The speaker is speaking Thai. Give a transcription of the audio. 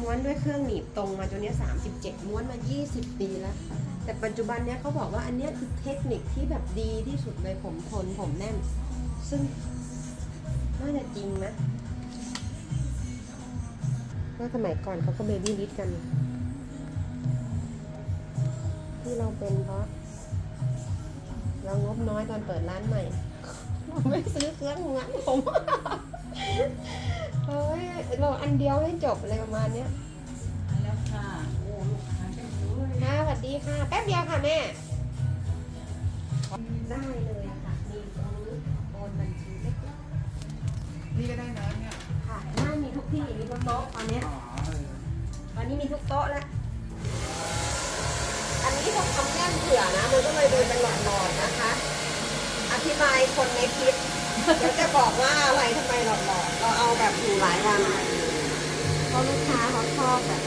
ม้วนด้วยเครื่องหนีบตรงมาจนเนี้ย37ม้วนมา 20 ปีแล้ว แต่ปัจจุบันเนี้ยเขาบอกว่าอันเนี้ยคือเทคนิคที่แบบดีที่สุดเลยผมทนผมแน่น ซึ่งน่าจะจริงนะเพราะสมัยก่อนเขาก็เบบี้ลิสกัน ที่เราเป็นเพราะ เรางบน้อยตอนเปิดร้านใหม่ เราไม่ซื้อเครื่องม้วนผม ฮ้ยเราอันเดียวให้จบอะไรประมาณเนี้ยแล้วค่ะโอ้ลูกค้าเต็มเลยค่ะสวัสดีค่ะ แป๊บเดียวค่ะแม่ได้เลยค่ะมีตรงนี้โอนบัญชีเล็กนี่ก็ได้นะเนี่ยๆค่ะน่ามีทุกที่มีทุกโต๊ะตอนเนี้ยอ๋อเออตอนนี้มีทุกโต๊ะแล้วอันนี้ผมทำแน่นเผื่อนะ มันก็เลยดูเป็นหลอดๆนะคะ อธิบายคนในคลิปเดี๋ยวจะบอกว่าอะไรทำไมหล อดๆเราเอาแบบอยู่หลายวันเพราะลูกค้าเขาชอบแบบ